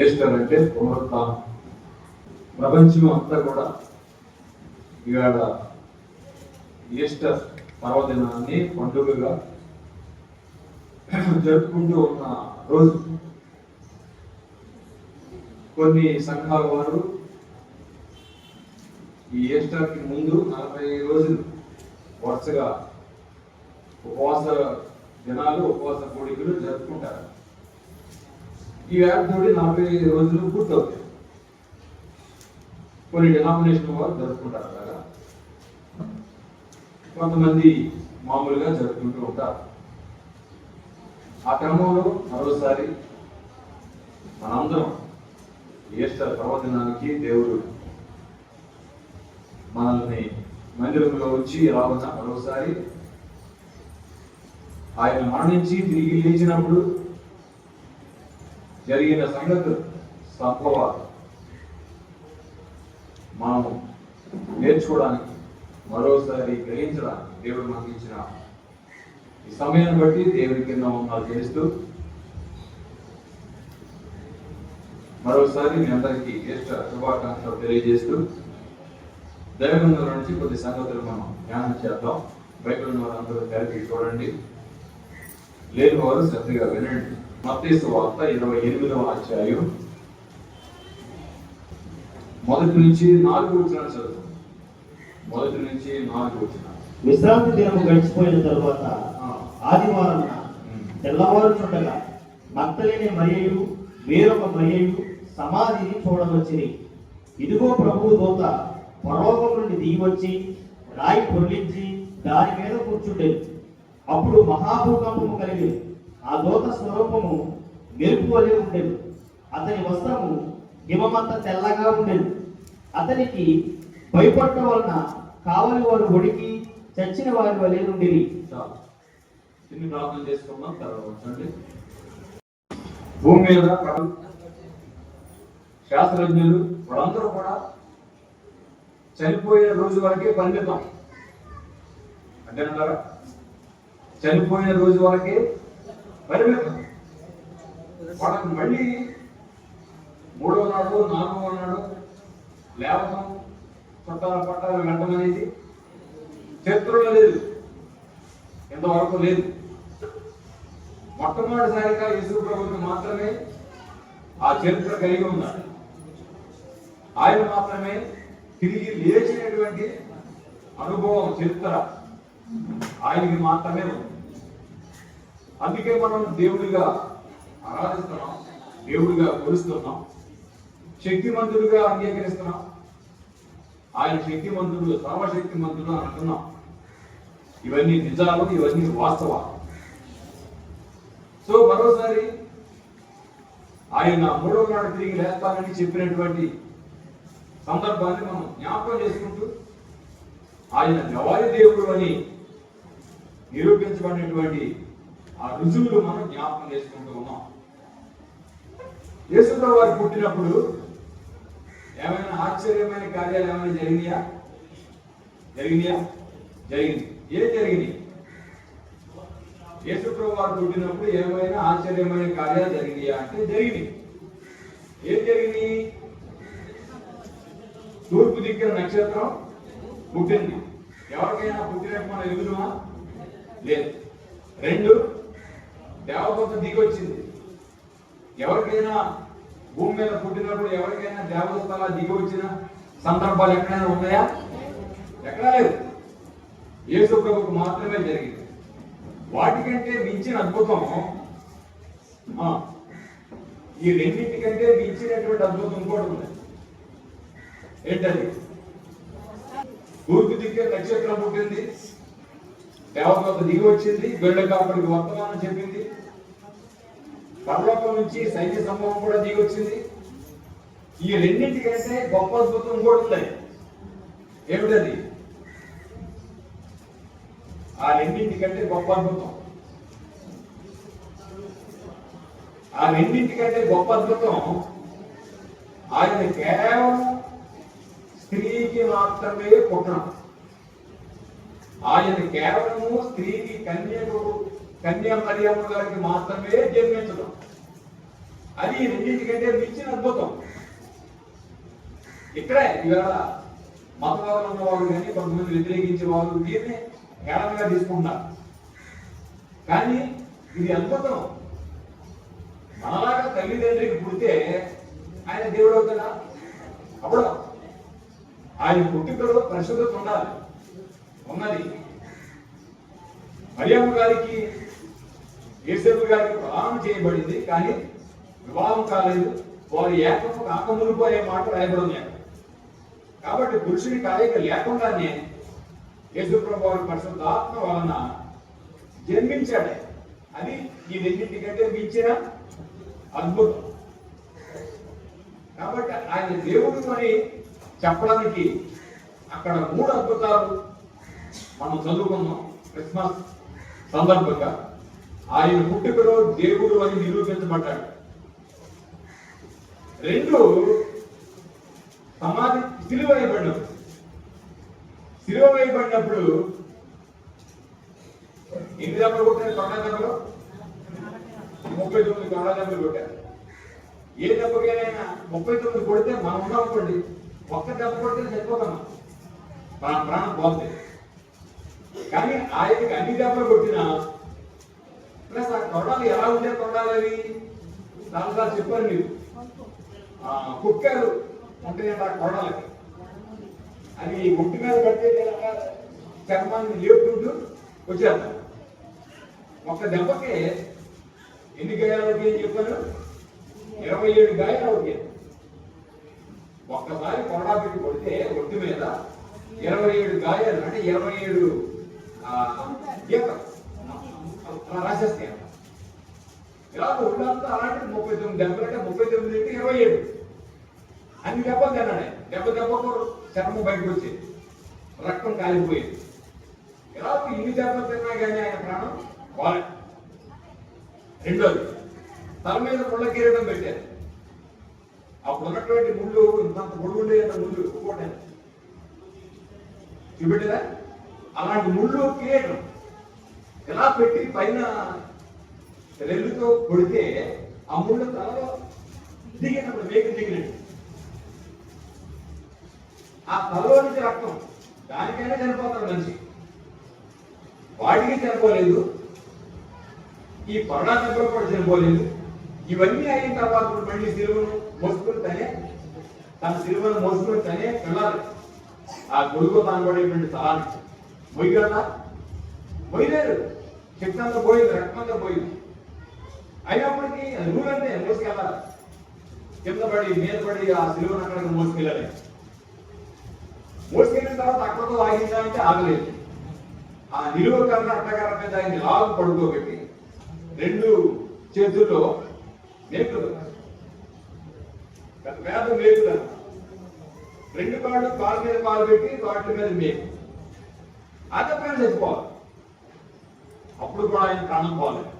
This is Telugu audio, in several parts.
ఈస్టర్ అంటే ప్రపంచం అంతా కూడా ఇవాళ ఈస్టర్ పర్వదినాన్ని పండుగగా జరుపుకుంటూ ఉన్న రోజు. కొన్ని సంఘాల వారు ఈ ఈస్టర్కి ముందు నలభై రోజులు వరుసగా ఉపవాస దినాలు ఉపవాస కోడికలు జరుపుకుంటారు. ఈ వ్యాధితోటి నలభై రోజులు పూర్తవుతాయి. కొన్ని డినామినేషన్ వారు జరుపుకుంటారు అలాగా. కొంతమంది మామూలుగా జరుపుకుంటూ ఉంటారు. ఆ క్రమంలో మరోసారి మనందరం ఈస్టర్ పర్వదినానికి దేవుడు మనల్ని మందిరంలో వచ్చి రావచ్చ మరోసారి ఆయన మరణించి తిరిగి లేచినప్పుడు జరిగిన సంగతులు సంభవాలు. మనం నేర్చుకోవడానికి మరోసారి గ్రహించడానికి దేవుడు మనకి ఇచ్చిన ఈ సమయాన్ని బట్టి దేవుడి కింద మమ్మల్ని తెలుస్తూ మరోసారి మీ అందరికీ జ్యేష్ఠ శుభాకాంక్షలు తెలియజేస్తూ దైవంలో నుంచి కొద్ది సంగతులు మనం ధ్యానం చేద్దాం. బైబిల్ ఉన్న వారందరూ కలిపి చూడండి. లేని వారు శ్రద్ధగా వినండి. మత్తీసు వార్త ఇరవై ఎనిమిదవ అధ్యాయం. మొదటి నుంచి నాలుగు వచ్చిన చదువు. మొదటి నుంచి నాలుగు వచ్చిన విశ్రాంతి దినము గడిచిపోయిన తరువాత ఆదివారం తెల్లవారుచుండగా మత్తలేని మరియు వేరొక మరియు సమాధిని చూడవచ్చిరి. ఇదిగో ప్రభు దూత పరలోకం నుండి దిగివచ్చి రాయి పొర్లించి దాని మీద కూర్చుండేది అప్పుడు మహాభూకంపము కలిగి ఆ దూత స్వరూపము మెరుపు వలె ఉండేది అతని వస్త్రము హిమమంత తెల్లగా ఉండేది అతనికి భయపడటం వలన కావలి వారు ఒడికి చచ్చిన వారి వలె ఉండి చిన్న ప్రార్థన చేసుకుందాం తర్వాత భూమి మీద శాస్త్రజ్ఞులు వాళ్ళందరూ కూడా చనిపోయే రోజు వరకే పరిమితం. అంటేనంటారా చనిపోయే రోజు వరకే పరిమితం వాళ్ళకి మళ్ళీ మూడవ నాడు నాలుగవ నాడు లేవటం పట్టాల పట్టాలు వెళ్ళటం అనేది చరిత్రలో లేదు. ఎంతవరకు లేదు. మొట్టమొదటిసారిగా యేసు ప్రభుకి మాత్రమే ఆ చరిత్ర కలిగి ఉన్నారు. ఆయన మాత్రమే తిరిగి లేచినటువంటి అనుభవం చరిత్ర ఆయనకి మాత్రమే ఉంది. అందుకే మనం దేవుడిగా ఆరాధిస్తున్నాం దేవుడిగా కొలుస్తున్నాం శక్తిమంతుడిగా అంగీకరిస్తున్నాం. ఆయన శక్తిమంతుడు సర్వశక్తిమంతుడు అని అంటున్నాం. ఇవన్నీ నిజాలు ఇవన్నీ వాస్తవాలు. సో మరోసారి ఆయన మూడవ నాడు తిరిగి లేస్తానని చెప్పినటువంటి సందర్భాన్ని మనం జ్ఞాపకం చేసుకుంటూ ఆయన జవారి దేవుడు అని నిరూపించబడినటువంటి ఆ రుజువులు మనం జ్ఞాపకం చేసుకుంటూ ఉన్నాం. యేసుప్రభు వారు పుట్టినప్పుడు ఏమైనా ఆశ్చర్యమైన కార్యాలు ఏమైనా జరిగినాయా? జరిగినాయా? జరిగింది. ఏం జరిగింది? యేసుప్రభు వారు పుట్టినప్పుడు ఏమైనా ఆశ్చర్యమైన కార్యాలు జరిగినాయా అంటే జరిగింది ఏం జరిగింది తూర్పు దిక్కున నక్షత్రం పుట్టింది. ఎవరికైనా పుట్టినట్టు మనం ఎదురుమా లేదు. రెండు దేవదూత దిగొచ్చింది. ఎవరికైనా భూమి మీద పుట్టినప్పుడు ఎవరికైనా దేవదూత అలా దిగొచ్చిన సందర్భాలు ఎక్కడైనా ఉన్నాయా? ఎక్కడా లేదు యేసు ప్రభుకు మాత్రమే జరిగింది. వాటికంటే మించిన అద్భుతం ఈ రెండింటికంటే మించినటువంటి అద్భుతం ఇంకోటి ఉంది. ఏంటది? తూర్పు దిక్కే నక్షత్రం పుట్టింది. దేవత దిగి వచ్చింది గొడ్డ కాపుడికి వర్తమానం చెప్పింది. పరలోకం నుంచి సైన్య సంభవం కూడా దిగి వచ్చింది. ఈ రెండింటికంటే గొప్ప అద్భుతం కూడా ఉన్నాయి. ఏమిటది? ఆ రెండింటికంటే గొప్ప అద్భుతం. ఆ రెండింటికంటే గొప్ప అద్భుతం ఆయన కేవలం స్త్రీకి మాత్రమే పుట్టడం ఆయన కేవలము స్త్రీకి కన్యకు కన్యా మరియమ్మ గారికి మాత్రమే జన్మించడం. అది రెండింటికంటే మించిన అద్భుతం. ఇక్కడే ఇవాళ మతవాదం ఉన్న వాళ్ళు కానీ కొంతమంది వ్యతిరేకించే వాళ్ళు దీన్ని హేళనగా తీసుకుంటారు కానీ ఇది అద్భుతం. మనలాగా తల్లిదండ్రికి పుడితే ఆయన దేవుడు అవుతాడా అప్పుడు ఆయన పుట్టుకలో పరిశుద్ధత ఉండాలి. ఉన్నది. మరియమ్మ గారికి ఏసేపు గారికి వివాహం చేయబడింది కానీ వివాహం కాలేదు. వారు ఏకము కాకమునుపు అనే మాట రాయబడి కాబట్టి పురుషుని కలయిక లేకుండానే యేసుప్రభు వారి పరిశుద్ధ ఆత్మ వలన జన్మించాడే. అది ఈ రెండింటికంటే మించిన అద్భుతం. కాబట్టి ఆయన దేవుడు అని చెప్పడానికి అక్కడ మూడు అద్భుతాలు మనం చదువుకున్నాం క్రిస్మస్ సందర్భంగా. ఆయన పుట్టుకలో దేవుడు అని నిరూపించబడ్డాడు. రెండు సమాధి సిలువ వేయబడినప్పుడు సిలువ వేయబడినప్పుడు ఎన్ని దెబ్బలు కొట్టారు? కొండ దెబ్బలు? ముప్పై తొమ్మిది కొండ దెబ్బలు కొట్టారు. ఏ దెబ్బకైనా ముప్పై తొమ్మిది కొడితే మనం ఉన్నామనుకోండి ఒక్క దెబ్బ కొడితే చనిపోతాం మన ప్రాణం బాగుంది కానీ ఆయనకి అన్ని దెబ్బలు కొట్టినా? ప్లస్ ఆ కొండలు ఎలా ఉండే కొడాలు అవి చాలాసార్లు చెప్పారు మీరు. ఆ, కుక్కలు ఉంటాయంట ఆ కొడాలకి అది గుడ్డు మీద పడితే చర్మాన్ని లేపుకుంటూ వచ్చేస్తాం ఒక దెబ్బకే ఎన్ని గాయాలు అవుతాయి అని చెప్పాను ఇరవై ఏడు గాయాలు అవుతాయి. ఒక్కసారి కొరడా పెట్టి కొడితే ఒడ్డు మీద ఇరవై ఏడు గాయాలు అంటే ఇరవై ఏడు గీతం గీతలు అలా రాసేస్తాయి ఇలా ఒళ్ళంతా అలాంటి ముప్పై తొమ్మిది దెబ్బలు అంటే ముప్పై తొమ్మిది అంటే ఇరవై ఏడు అన్ని దెబ్బలు తిన్నాడు దెబ్బ దెబ్బకు చర్మం బయటకు వచ్చేది రక్తం కాలిపోయేది ఇలా ఇన్ని దెబ్బలు తిన్నా కానీ ఆయన ప్రాణం పోలే రెండోది తల మీద ముళ్ళ కిరీటం పెట్టారు అప్పుడు ఉన్నటువంటి ముళ్ళు ఇంత ముళ్ళు ఉండేది ముళ్ళు ఇంకోటి చూపెట్టదా? అలాంటి ముళ్ళు కిరీటం ఎలా పెట్టి పైన రెల్లుతో కొడితే ఆ ముళ్ళు తలలో దిగినప్పుడు మేకు దిగినట్టు. ఆ తలలో నుంచి రక్తం దానికైనా చనిపోతాడు మనిషి. వాడికి చనిపోలేదు. ఈ కరోనా కూడా చనిపోలేదు. ఇవన్నీ అయిన తర్వాత ఇప్పుడు మళ్ళీ సిలువను మోసుకొని తనే తన సిలువను మోసుకొని తనే వెళ్ళాలి ఆ గొడుగు తానబడేటువంటి స్థలానికి. మొయ్యగలరా మొయ్యలేరు శక్తంతా పోయింది రక్తంతా పోయింది. అయినప్పటికీ అది నూరంటే మోసుకెళ్ళాలి కింద పడి మీద పడి ఆ సిలువను అక్కడికి మోసుకెళ్ళాలి మోసుకెళ్ళిన తర్వాత అక్కడతో ఆగిందా అంటే ఆగలేదు. ఆ నిలువ కర్ర అట్టకర్ర మీద ఆయన లాగు పడుకోబెట్టి రెండు చేతుల్లో మేకులు వేద పెద్ద మేకులు రెండు కాళ్ళు కాళ్ళ మీద కాలు పెట్టి వాటి మీద మేకు. అదపైన చచ్చిపోవాలి అప్పుడు కూడా ఆయన ప్రాణం పోలేదు.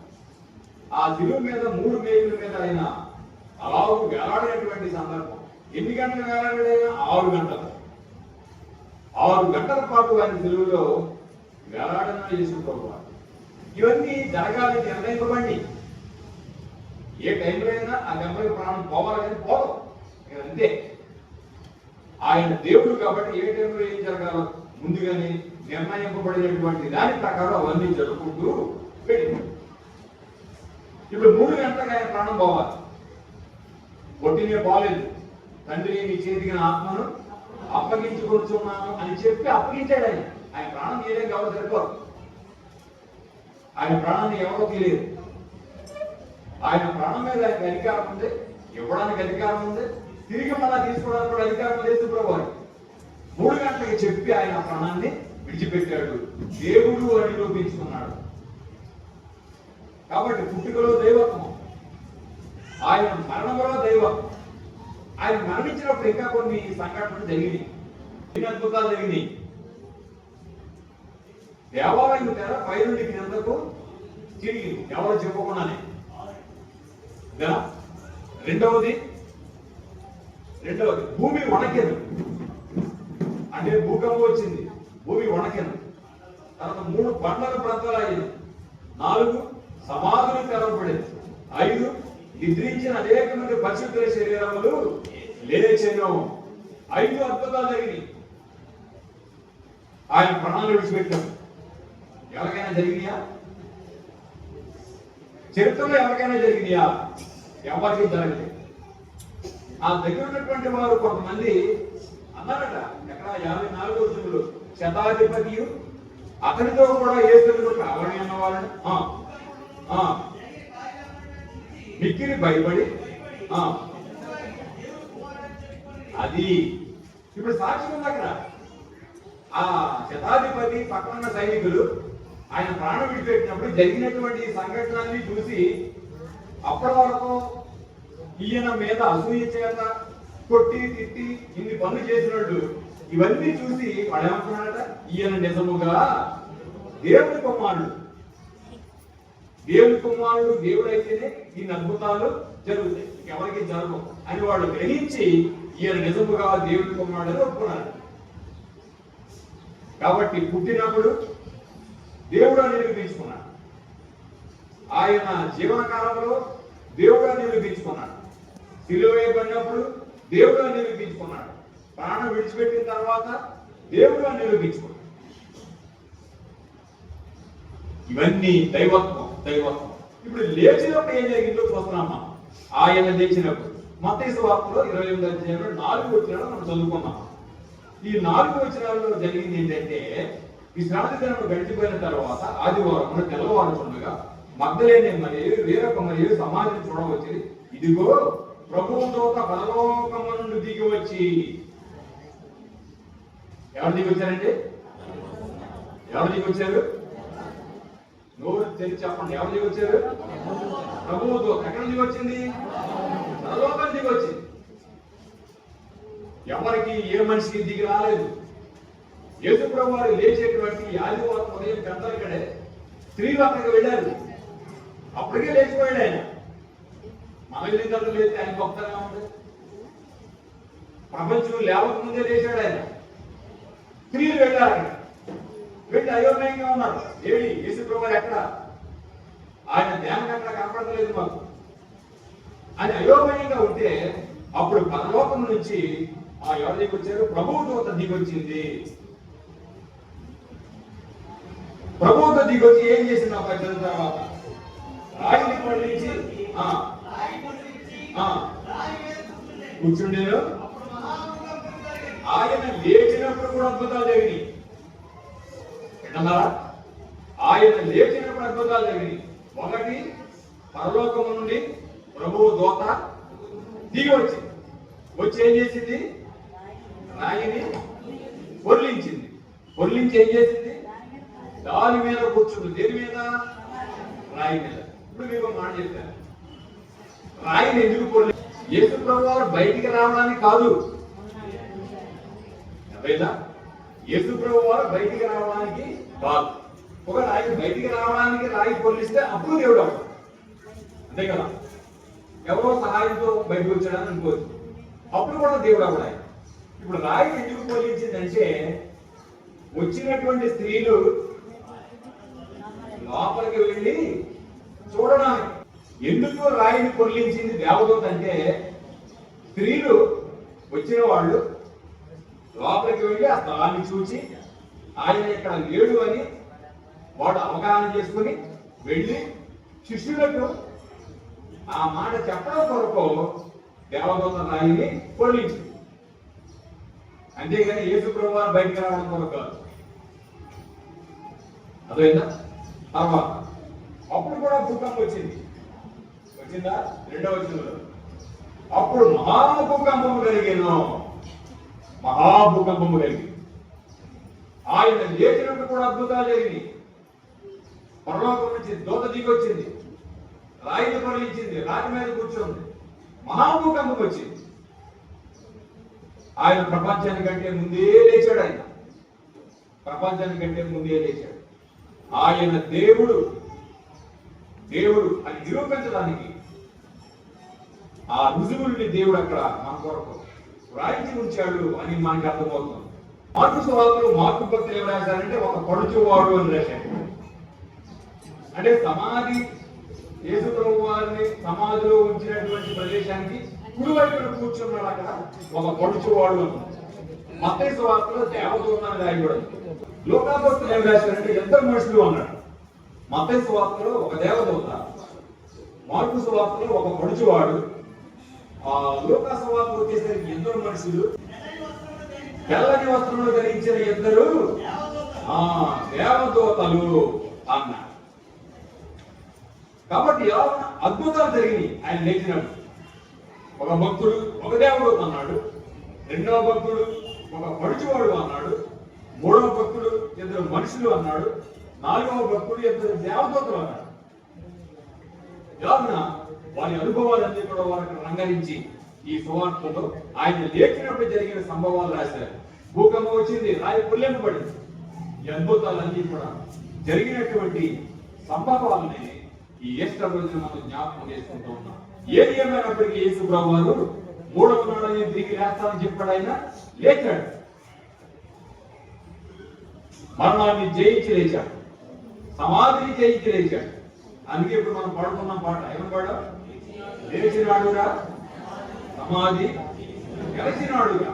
ఆ దిలువ మీద మూడు మేకుల మీద ఆయన అలాగూ వేలాడినటువంటి సందర్భం. ఎన్ని గంటలు వేలాడాడైనా? ఆరు గంటలు. ఆరు గంటల పాటు ఆయన తెలుగులో వేలాడన చేసుకుంటారు ఇవన్నీ జరగాలి నిర్ణయింపబడి ఏ టైంలో అయినా ఆ గంటలకు ప్రాణం పోవాలి కానీ పోదు అంతే. ఆయన దేవుడు కాబట్టి ఏ టైంలో ఏం జరగాలో ముందుగానే నిర్ణయింపబడినటువంటి దాని ప్రకారం అవన్నీ జరుపుకుంటూ వెళ్ళిపోయాడు ఇప్పుడు మూడు గంటలకు ఆయన ప్రాణం పోవాలి. పొట్టినే పోలేదు. తండ్రి నీ చేతికి నా ఆత్మను అప్పగించుకొచ్చున్నాను అని చెప్పి అప్పగించాడు ఆయన. ఆయన ప్రాణం తీయడానికి ఎవరు సరిపోరు. ఆయన ప్రాణాన్ని ఎవరో తెలియదు ఆయన ప్రాణం మీద ఆయనకు అధికారం ఉంది. ఇవ్వడానికి అధికారం ఉంది. తిరిగి మళ్ళా తీసుకోవడానికి కూడా అధికారం లేదు ప్రభు మూడు గంటలకి చెప్పి ఆయన ప్రాణాన్ని విడిచిపెట్టాడు. దేవుడు అని నిరూపించుకున్నాడు కాబట్టి పుట్టుకలో దైవత్వం ఆయన మరణంలో దైవత్వం ఆయన మరణించినప్పుడు ఇంకా కొన్ని సంఘటనలు జరిగినాయి. ఎన్ని అద్భుతాలు జరిగినాయి. దేవాలయం తెర పైనుండి కిందకు తిరిగి ఎవరు చెప్పకుండానే. రెండవది రెండవది భూమి వణకెను అంటే భూకంపం వచ్చింది. భూమి వణకెను. తర్వాత మూడు పండ్ల ప్రాంతాలు అయ్యింది నాలుగు సమాధులు తెరవబడింది ఐదు నిద్రించిన అనేక మంది పరిశుద్ధుల శరీరములు లేచెను. ఐదు అద్భుతాలు జరిగినాయి. ఆయన ప్రాణాలు విడిచిపెట్టాం ఎవరికైనా జరిగినాయా? చరిత్రలో ఎవరికైనా జరిగినాయా? ఎవరికి జరగలేదు. ఆ దగ్గర ఉన్నటువంటి వారు కొంతమంది అన్నారట ఎక్కడ యాభై నాలుగో రోజులు శతాధిపతియు అతనితో కూడా ఏసులు కావాలని అన్నవాళ్ళు ఆ, ఆ, మిక్కిలి భయపడి ఆ, అది ఇప్పుడు సాక్ష్యం ఉంది అక్కడ. ఆ శతాధిపతి పక్కన సైనికులు ఆయన ప్రాణం విడిపెట్టినప్పుడు జరిగినటువంటి సంఘటనల్ని చూసి అప్పటి వరకు ఈయన మీద అసూయ చేత కొట్టి తిట్టి ఇన్ని పనులు చేసినట్టు ఇవన్నీ చూసి వాడు ఏమంటున్నాడట ఈయన నిజముగా దేవుడి కుమారుడు. దేవుడి కుమారుడు దేవుడు అయితేనే ఈ అద్భుతాలు జరుగుతాయి. ఎవరికి జరగవు. అని వాళ్ళు గ్రహించి ఈయన నిజముగా దేవుడి కుమారుడు అని ఒప్పుకున్నారు. కాబట్టి పుట్టినప్పుడు దేవుడు నిరూపించుకున్నాడు. ఆయన జీవన కాలంలో దేవుడు నిరూపించుకున్నాడు. సిలువ పడినప్పుడు దేవుడు నిరూపించుకున్నాడు. ప్రాణం విడిచిపెట్టిన తర్వాత దేవుడు నిరూపించుకోవడం ఇవన్నీ దైవత్వం దైవత్వం. ఇప్పుడు లేచినప్పుడు ఏం జరిగిందో చూస్తున్నామా ఆయన లేచినప్పుడు మత్తయి వార్తలో ఇరవై ఎనిమిది అధ్యాయంలో నాలుగు వచ్చినాలు మనం చదువుకున్నాం. ఈ నాలుగు వచ్చినాల్లో జరిగింది ఏంటంటే విశ్రాంతి దినం గడిచిపోయిన తర్వాత ఆదివారం తెల్లవారుతుండగా మగ్ధలేని మరియు వేరొక మరియు సమాజం చూడవచ్చి ఇదిగో ప్రభువు దూత పరలోకము నుండి దిగి వచ్చి ఎవరు దిగి వచ్చారండి ఎవరు దిగి వచ్చారు నోరు తెరిచి చెప్పండి ఎవరు దిగి వచ్చారు ప్రభువు దూత ఎక్కడ దిగి వచ్చింది పరలోకం దిగి వచ్చింది ఎవరికి ఏ మనిషికి దిగి రాలేదు. యేసుప్రభు వారు లేచేటువంటి ఈ ఆదివారం ఉదయం ఇక్కడే. స్త్రీలు అక్కడికి వెళ్ళారు. అప్పటికే లేచిపోయాడు ఆయన. మన వెళ్ళిన తర్వాత లేస్తే ఆయన భక్తంగా ఉంది ప్రపంచం లేవకముందే లేచాడు ఆయన. స్త్రీలు వెళ్ళారు వెళ్ళి అయోమయంగా ఉన్నారు. ఏడి యేసు ప్రభు ఎక్కడ? ఆయన ధ్యానం ఎక్కడ కనపడలేదు మాకు. అని అయోమయంగా ఉంటే అప్పుడు పరలోకం నుంచి ఆ ఎవరు దిగి వచ్చారు ప్రభువు దూత దిగొచ్చింది దూత ఏం చేసింది ఆ పద్దెన తర్వాత? రాయిని పండించి ఆ, కూర్చుండేను. ఆయన లేచినప్పుడు కూడా అద్భుతాలు జరిగినాయి. విన్నారా? ఆయన లేచినప్పుడు అద్భుతాలు జరిగినాయి. ఒకటి పరలోకము నుండి ప్రభువు దోత దిగి వచ్చింది. వచ్చి ఏం చేసింది? రాయిని పొర్లించింది. పొర్లించి ఏం చేసింది? దాని మీద కూర్చుంది. దేని మీద? రాయి మీద. ఇప్పుడు మీకు మాట చెప్పాను. రాయిని ఎందుకు పొర్లి? యేసు ప్రభు బయటికి రావడానికి కాదు. అర్థమైందా యేసు ప్రభు వారు బయటికి రావడానికి కాదు. ఒక రాయి బయటికి రావడానికి రాయి పొర్లిస్తే అప్పుడు దేవుడు అంతే కదా? ఎవరో సహాయంతో బయటకు వచ్చాడని అనుకోవచ్చు. అప్పుడు కూడా దేవుడు అవ్వడాయి ఇప్పుడు రాయి ఎందుకు పోలించిందంటే వచ్చినటువంటి స్త్రీలు లోపలికి వెళ్ళి చూడడానికి. ఎందుకు రాయిని పొర్లించింది దేవదూత అంటే స్త్రీలు వచ్చిన వాళ్ళు లోపలికి వెళ్ళి ఆ స్థలాన్ని చూచి ఆయన ఇక్కడ లేడు అని వాడు అవగాహన చేసుకుని వెళ్ళి శిష్యులకు ఆ మాట చెప్పడం కొరకు దేవదూత రాయిని పొడిలించింది అంతేగాని యేసు ప్రభువారు బయటకు రావడం కొరకు కాదు. అర్థమైందా? తర్వాత అప్పుడు కూడా భూకంపం వచ్చింది. వచ్చిందా? రెండవ వచ్చిందో అప్పుడు మహాభూకంపము కలిగినాం మహాభూకంపము కలిగింది ఆయన లేచినప్పుడు కూడా అద్భుతాలు జరిగినాయి. పరలోకం నుంచి దోత దిగొచ్చింది రాయిని పొరలించింది రాతి మీద కూర్చోంది. మహాభూకంపం వచ్చింది. ఆయన ప్రపంచానికంటే ముందే లేచాడు ఆయన. ప్రపంచానికంటే ముందే లేచాడు. ఆయన దేవుడు. దేవుడు అని నిరూపించడానికి ఆ రుజువుల్ని దేవుడు అక్కడ మన కొరకు రాయించి ఉంచాడు అని మనకి అర్థమవుతుంది మార్పు సువార్తలు మార్పు భక్తులు ఏం రాశారంటే ఒక పడుచువాడు అని రాశాడు. అంటే సమాధి యేసు ప్రభు వారిని సమాధిలో ఉంచినటువంటి ప్రదేశానికి కుడివైపున కూర్చున్నాడు అక్కడ? ఒక పడుచువాడు ఉన్నాడు. మత్తయి వార్తలో దేవదూత అని రాయబడింది లోకాభక్తులు ఏం రాశారంటే ఇద్దరు మనుషులు అన్నాడు మత్తయి వార్తలో ఒక దేవదూత మార్పు వార్తలో ఒక పడుచువాడు ఆ లోకా వార్త వచ్చేసరికి ఇద్దరు మనుషులు. తెల్లని వస్త్రములు ధరించిన ఇద్దరు ఆ దేవదూతలు అన్నాడు కాబట్టి అద్భుతాలు జరిగినాయి ఆయన లేచినప్పుడు. ఒక భక్తుడు ఒక దేవుడు అన్నాడు. రెండవ భక్తుడు ఒక పడుచువాడు అన్నాడు. మూడవ భక్తుడు ఇద్దరు మనుషులు అన్నాడు. నాలుగవ భక్తుడు ఇద్దరు దేవదూతలు అన్నాడు ఇలాగున వారి అనుభవాలన్నీ కూడా వారికి రంగరించి ఈ సువార్తలో ఆయన లేచినప్పుడు జరిగిన సంభవాలు రాశారు. భూకంపం వచ్చింది రాయి పుల్లెంపబడింది ఈ అద్భుతాలన్నీ కూడా జరిగినటువంటి సంభవాలని ఈ ఈస్టర్ రోజున మనం జ్ఞాపకం చేసుకుంటూ ఉన్నాం. ఏది ఏమైనప్పటికీ యేసు ప్రభు వారు మూడవ నాడని తిరిగి లేస్తానని చెప్పాడు ఆయన లేచాడు. మరణాన్ని జయించి లేచాడు. సమాధిని జయించి లేచాడు. అందుకే ఇప్పుడు మనం పాడుకున్నాం పాట. ఏమని పాడా లేచినాడుగా సమాధి గెలిచినాడుగా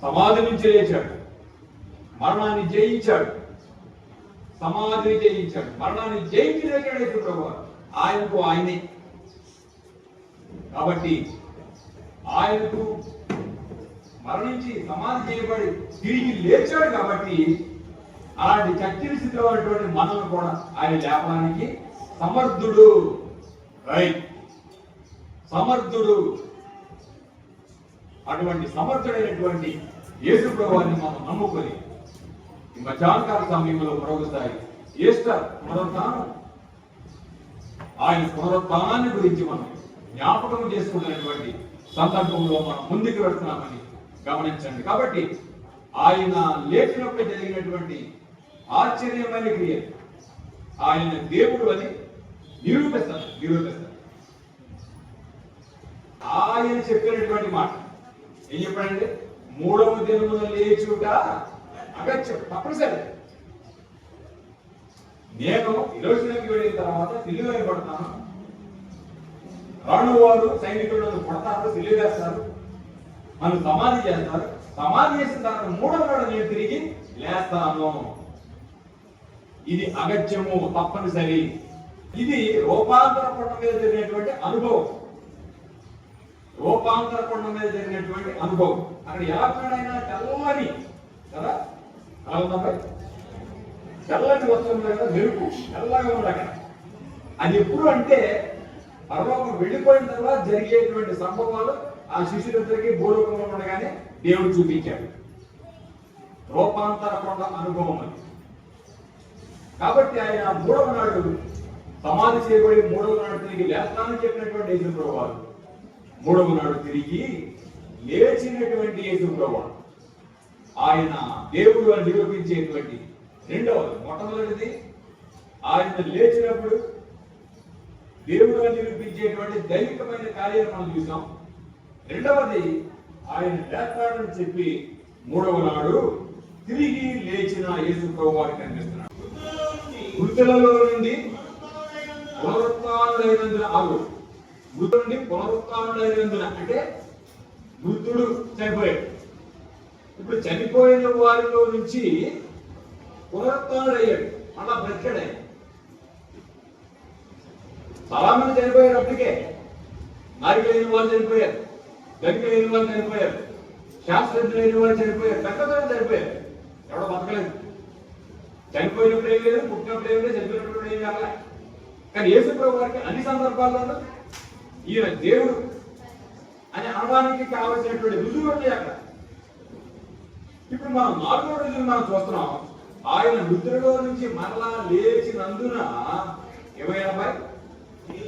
సమాధి నుంచి లేచాడు మరణాన్ని జయించాడు. సమాధిని జయించాడు. మరణాన్ని జయించి లేచాడు యేసు ప్రభు ఆయనకు ఆయనే. కాబట్టి ఆయనకు మరణించి సమాధి చేయబడి తిరిగి లేచాడు కాబట్టి అలాంటి చచ్చిన స్థితిలో ఉన్నటువంటి మనల్ని కూడా ఆయన లేపడానికి సమర్థుడు. రైట్ సమర్థుడు. అటువంటి సమర్థుడైనటువంటి యేసు ప్రభువాన్ని మనం నమ్ముకొని ఈ మధ్యాహ్నకాల సమయంలో మరొకసారి ఈస్టర్ పునరుత్నం ఆయన పునరుత్నాన్ని గురించి మనం జ్ఞాపకం చేసుకున్నటువంటి సందర్భంలో మనం ముందుకు వెళ్తున్నామని గమనించండి. కాబట్టి ఆయన లేచినప్పుడు జరిగినటువంటి ఆశ్చర్యమైన క్రియ. ఆయన దేవుడు అని నిరూపిస్తారు నిరూపిస్తారు ఆయన చెప్పినటువంటి మాట. ఏం చెప్పండి మూడవ దినమున లేచుట అగత్యం తప్పనిసరి. నేను ఇరోజులోకి వెళ్ళిన తర్వాత సిలువ పడతాను రాను వారు సైనికులను కొడతారు సిలువ తెలియజేస్తారు. నన్ను సమాధి చేస్తారు. సమాధి చేసిన తర్వాత మూడవ నాడు నేను తిరిగి లేస్తాను. ఇది అగత్యము తప్పనిసరి. ఇది రూపాంతర కొండ మీద జరిగినటువంటి అనుభవం. రూపాంతర కొండ మీద జరిగినటువంటి అనుభవం. అక్కడ ఎలా తెల్లని కదా? అలా తెల్లని వస్త్రం మీద మెరుపు తెల్లగా ఉండక అది ఎప్పుడు అంటే పరలోకం వెళ్ళిపోయిన తర్వాత జరిగేటువంటి సంభవాలు ఆ శిష్యులందరికీ భూలోకంలో ఉండగానే దేవుడు చూపించాడు. రూపాంతర కొండ అనుభవం అది. కాబట్టి ఆయన మూడవ నాడు సమాధి చేయబడి మూడవ నాడు తిరిగి లేస్తానని చెప్పినటువంటి యేసు ప్రభువారు మూడవ నాడు తిరిగి లేచినటువంటి యేసు ప్రభువారు ఆయన దేవుడు అని నిరూపించేటువంటి రెండవది మొట్టమొదటిది ఆయన లేచినప్పుడు దేవుడు అని నిరూపించేటువంటి దైవికమైన కార్యాలు మనం చూసాం. రెండవది ఆయన లేస్తాడని చెప్పి మూడవ నాడు తిరిగి లేచిన యేసు ప్రభు వారికి కనిపిస్తున్నాడు. మృతులలో నుండి పునరుత్డైనందున ఆగు. మృతు పునరుత్డైనందున అంటే మృతుడు చనిపోయాడు. ఇప్పుడు చనిపోయిన వారిలో నుంచి పునరుత్డయ్యాడు. మళ్ళా బ్రతికడయ్యాడు చాలా మంది చనిపోయారు అప్పటికే. నారికలైన వాళ్ళు చనిపోయారు. గరికలైన వాళ్ళు చనిపోయారు. శాస్త్రజ్ఞులైన వాళ్ళు చనిపోయారు. పెద్దగా చనిపోయారు. ఎవడో బతకలేదు. చనిపోయినప్పుడు ఏం లేదు పుట్టినప్పుడు ఏం లేదు చనిపోయినప్పుడు ఏం కాలే. కానీ యేసు ప్రభు వారికి అన్ని సందర్భాల్లోనూ ఈయన దేవుడు అని అనడానికి కావలసినటువంటి రుజువు ఉంది అక్కడ. ఇప్పుడు మనం నాలుగో రోజులు మనం చూస్తున్నాం ఆయన నిద్రలో నుంచి మరలా లేచినందున ఏమైనా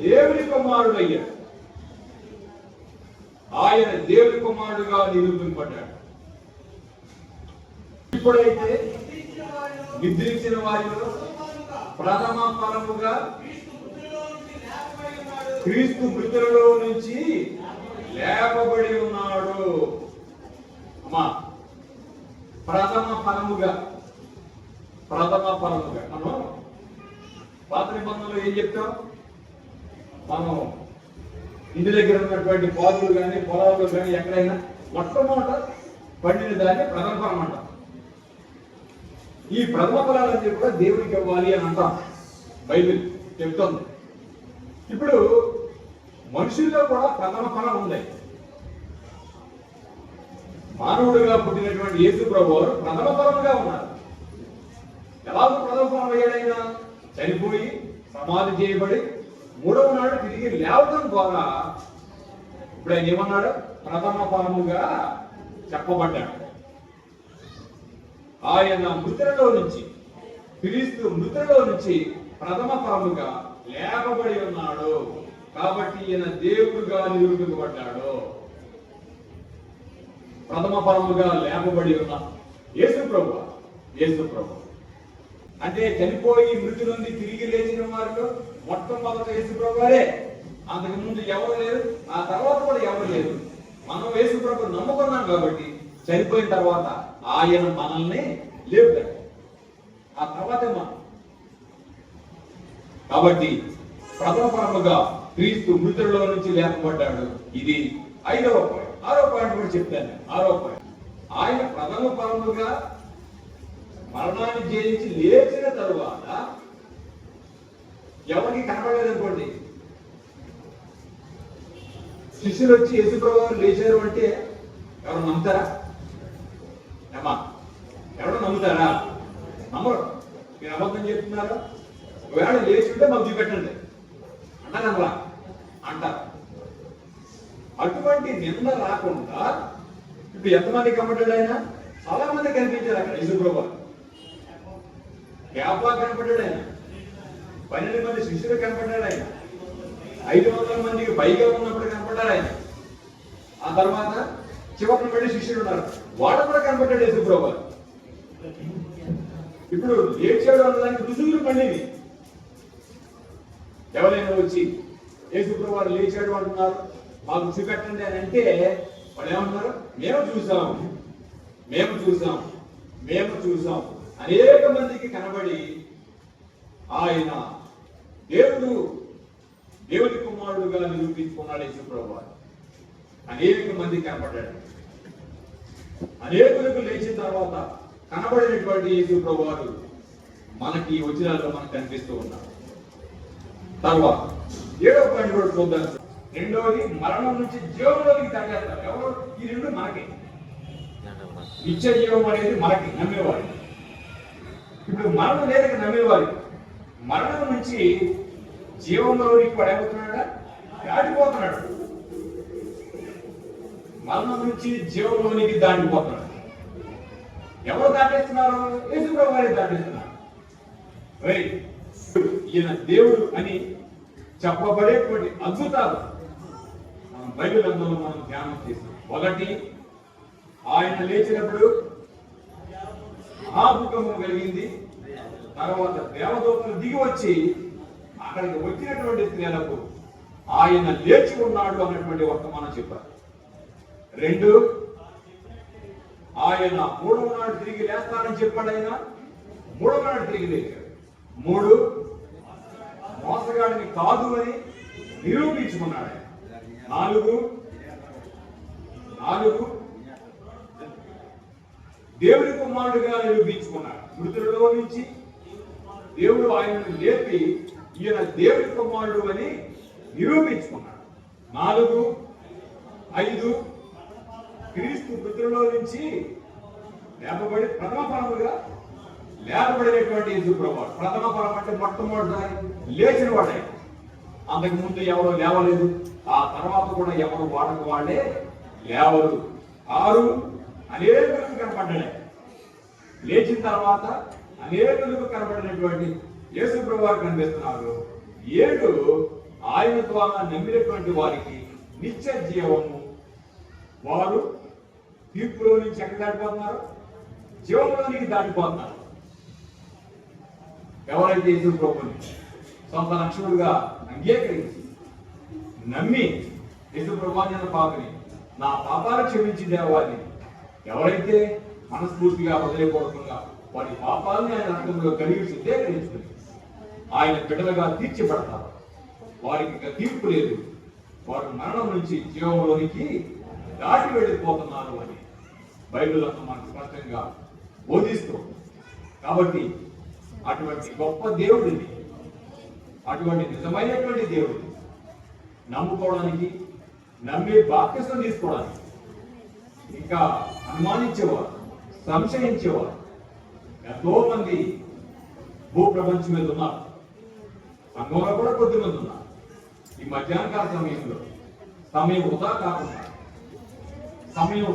దేవుని కుమారుడు అయ్యాడు ఆయన దేవుని కుమారుడుగా నిరూపింపడ్డాడు ఇప్పుడైతే నిద్రించిన వారిలో ప్రథమ ఫలముగా క్రీస్తు మృతులలో నుంచి లేపబడి ఉన్నాడు. అమ్మా ప్రథమ ఫలముగా ప్రథమ ఫలముగా మనం పాత ఏం చెప్తాం మనం ఇంటి దగ్గర ఉన్నటువంటి పాదులు కానీ పొలాలు కానీ ఎక్కడైనా మొట్టమొదట పండిన దాన్ని ప్రథమ ఫలం అంటాం ఈ ప్రథమ ఫలాలన్నీ కూడా దేవుడికి ఇవ్వాలి అని అంటాం. బైబిల్ చెబుతోంది ఇప్పుడు మనుషుల్లో కూడా ప్రథమ ఫలం ఉంది. మానవుడిగా పుట్టినటువంటి యేసు ప్రభు ప్రథమ ఫలముగా ఉన్నారు. ఎలా ప్రథమ ఫలం అయ్యాడైనా చనిపోయి సమాధి చేయబడి మూడవ నాడు తిరిగి లేవడం ద్వారా ఇప్పుడు ఆయన ఏమన్నాడు? ప్రథమ ఫలముగా చెప్పబడ్డాడు. ఆయన మృతులలో నుంచి క్రీస్తు మృతులలో నుంచి ప్రథమ ఫలముగా లేపబడి ఉన్నాడు. కాబట్టి ఈయన దేవుడుగా నిరూపింపబడ్డాడు. ప్రథమ పరముగా లేపబడి ఉన్న యేసు ప్రభు. యేసు ప్రభు. అంటే చనిపోయి మృతి నుండి తిరిగి లేచిన వారిలో మొట్టమొదట యేసు ప్రభు అంతకు ముందు ఎవరు లేరు? ఆ తర్వాత కూడా ఎవరు లేరు? మనం యేసు ప్రభు నమ్ముకున్నాం కాబట్టి చనిపోయిన తర్వాత ఆయన మనల్ని లేపుతాడు. ఆ తర్వాతే మనం. కాబట్టి ప్రథమ పరముగా క్రీస్తు మృతులలో నుంచి లేపబడ్డాడు. ఇది ఐదవ పాయింట్. ఆరో పాయింట్ కూడా చెప్తాను. ఆరో పాయింట్. ఆయన ప్రథమ పరముగా మరణాన్ని జయించి లేచిన తరువాత ఎవరికి కనపడలేదనుకోండి? శిష్యులు వచ్చి యేసుప్రభు వారు లేచారు అంటే ఎవరు నమ్ముతారా? ఏమా? ఎవరు నమ్ముతారా? నమ్మరు. మీరు అబద్ధం చెప్తున్నారా? ఒకవేళ లేచి ఉంటే మాకు చూపెట్టండి. అంటారా అంటారు. అటువంటి నింద రాకుండా ఇప్పుడు ఎంతమంది కనబడ్డాడు ఆయన? చాలా మంది కనిపించారు అక్కడ యేసుప్రభు కేపా కనపడ్డాడు ఆయన. పన్నెండు మంది శిష్యులు కనపడ్డాడు ఆయన. ఐదు వందల మందికి పైగా ఉన్నప్పుడు కనపడ్డారు ఆయన. ఆ తర్వాత చివరిని పెళ్ళి శిష్యులు ఉన్నారు. వాడు కూడా కనపడ్డాడు యేసుప్రభు ఇప్పుడు లేచాడు అన్నదానికి రుజువులు పండివి. ఎవరైనా వచ్చి యేసుప్రభు వారు లేచాడు అంటున్నారు మాకు చూపెట్టండి అని అంటే వాళ్ళు ఏమంటున్నారు? మేము చూసాం మేము చూసాం మేము చూసాం అనేక మందికి కనబడి ఆయన దేవుడు దేవుడి కుమారుడుగా నిరూపించుకున్నాడు యేసుప్రభు వారు అనేక మంది కనపడ్డాడు అనేకులకు లేచిన తర్వాత కనబడినటువంటి యేసు ప్రభు వారు మనకి ఈ వచనాల్లో మనకు కనిపిస్తూ ఉన్నారు. తర్వాత ఏడో పాయింట్ కూడా చూద్దాం. రెండవది మరణం నుంచి జీవంలోకి తగ్గేస్తారు ఎవరు? ఈ రెండు మనకి. ఇచ్చే జీవం అనేది మనకి నమ్మేవారు ఇప్పుడు మరణం లేదక నమ్మేవారు మరణం నుంచి జీవంలోనికి వాడు ఏమవుతున్నాడా దాటిపోతున్నాడు. మరణం నుంచి జీవంలోనికి దాటిపోతున్నాడు. ఎవరు దాటేస్తున్నారు? ఎందుకు వారికి దాటేస్తున్నారు. ఈయన దేవుడు అని చెప్పబడేటువంటి అద్భుతాలు మనం బైబిల్ గ్రంథంలో మనం ధ్యానం చేసాం ఒకటి ఆయన లేచినప్పుడు మహాభూకంపం కలిగింది. తర్వాత దేవదూతలు దిగి వచ్చి అక్కడికి వచ్చినటువంటి స్త్రీలకు ఆయన లేచి ఉన్నాడు అన్నటువంటి వర్తమానం చెప్పారు. రెండు ఆయన మూడవ నాడు తిరిగి లేస్తానని చెప్పాడు ఆయన. మూడవ నాడు తిరిగి లేచాడు. మూడు మోసగాడిని కాదు అని నిరూపించుకున్నాడు నాలుగు నాలుగు. దేవుడి కుమారుడిగా నిరూపించుకున్నాడు. మృతులలో నుంచి దేవుడు ఆయనను లేపి ఈయన దేవుడి కుమారుడు అని నిరూపించుకున్నాడు. నాలుగు ఐదు. క్రీస్తు మృతులలో నుంచి లేపబడి ప్రథమ ఫలముగా లేపబడినటువంటి యేసు ప్రభావం ప్రథమ ఫలం అంటే మొట్టమొదటిసారి లేచిన వాడే. అంతకు ముందు ఎవరు లేవలేదు ఆ తర్వాత కూడా ఎవరు వాడక వాళ్ళే లేవరు. ఆరు అనేకులకు కనపడ్డాడే లేచిన తర్వాత అనేకులకు కనపడినటువంటి యేసు వారు కనిపిస్తున్నారు. ఏడు ఆయన ద్వారా నమ్మినటువంటి వారికి నిత్య జీవము. వారు తీర్పులో నుంచి ఎక్కడ దాటిపోతున్నారు? జీవంలోనికి దాటిపోతున్నారు. ఎవరైతే యేసు సొంత లక్ష్ముడుగా అంగీకరించి నమ్మి యేసు ప్రభాని పాపని నా పాపాలు క్షమించి దేవాన్ని ఎవరైతే మనస్ఫూర్తిగా హృదయపూర్వకంగా వారి పాపాలని ఆయన రక్తంలో కలిగి శుద్ధీకరించుకుని ఆయన బిడ్డలుగా తీర్చిపడతారు. వారికి ఇంకా తీర్పు లేదు. వారు మరణం నుంచి జీవంలోనికి దాటి వెళ్ళిపోతున్నారు అని బైబిల్ అంతా మనకు స్పష్టంగా బోధిస్తూ కాబట్టి అటువంటి గొప్ప దేవుడిని అటువంటి నిజమైనటువంటి దేవుడు. నమ్ముకోవడానికి నమ్మే బాప్తిసం తీసుకోవడానికి ఇంకా అనుమానించేవారు సంశయించేవారు ఎంతో మంది భూప్రపంచం మీద ఉన్నారు. సంఘంలో కూడా కొద్దిమంది ఉన్నారు. ఈ మధ్యాహ్నకాల సమయంలో సమయం వృధా కాకుండా సమయం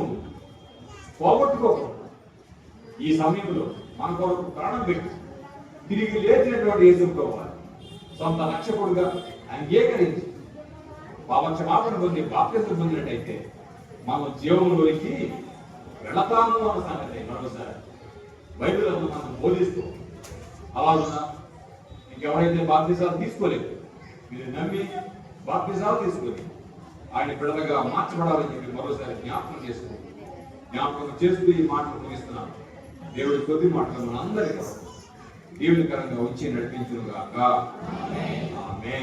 పోగొట్టుకోకుండా ఈ సమయంలో మన కొరకు ప్రాణం పెట్టి తిరిగి లేచినటువంటి యేసుప్రభువారు సొంత రక్షకుడుగా అంగీకరించి పాపక్షమాపణ పొంది బాప్తిసం పొందినట్టయితే మనం జీవంలోనికి వెళతాము అన్న సంగతి మరోసారి బైబిల్ మనం బోధిస్తూ అలాగున్నా ఇంకెవరైతే బాప్తిసాలు తీసుకోలేదు మీరు నమ్మి బాప్తిసాలు తీసుకొని ఆయన బిడ్డలుగా మార్చబడాలని చెప్పి మరోసారి జ్ఞాపకం చేసుకో జ్ఞాపకం చేస్తూ ఈ మాటలు ముగిస్తున్నాను. దేవుడి కొద్ది మాటలు మన దీవులకరంగా దేవుడికరంగా వచ్చి నడిపించుగాక ఆమె